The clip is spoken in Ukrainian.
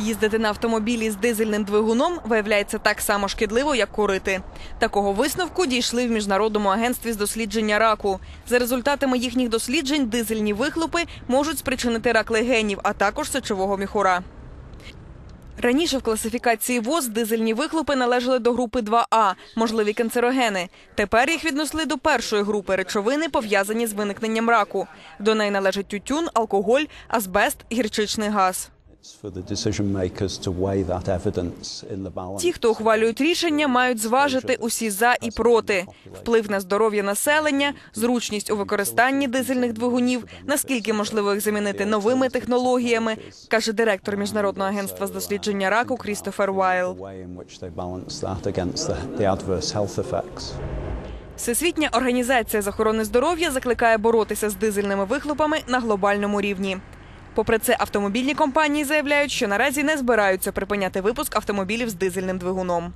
Їздити на автомобілі з дизельним двигуном виявляється так само шкідливо, як курити. Такого висновку дійшли в міжнародному агентстві з дослідження раку. За результатами їхніх досліджень, дизельні вихлопи можуть спричинити рак легенів, а також сечового міхура. Раніше в класифікації ВОЗ дизельні вихлопи належали до групи 2А – можливі канцерогени. Тепер їх віднесли до першої групи речовини, пов'язані з виникненням раку. До неї належать тютюн, алкоголь, азбест, гірчичний газ. Ті, хто ухвалюють рішення, мають зважити усі за і проти, вплив на здоров'я населення, зручність у використанні дизельних двигунів, наскільки можливо їх замінити новими технологіями, каже директор міжнародного агентства з дослідження раку Крістофер Вайл. Всесвітня організація з охорони здоров'я закликає боротися з дизельними вихлопами на глобальному рівні. Попри це, автомобільні компанії заявляють, що наразі не збираються припиняти випуск автомобілів з дизельним двигуном.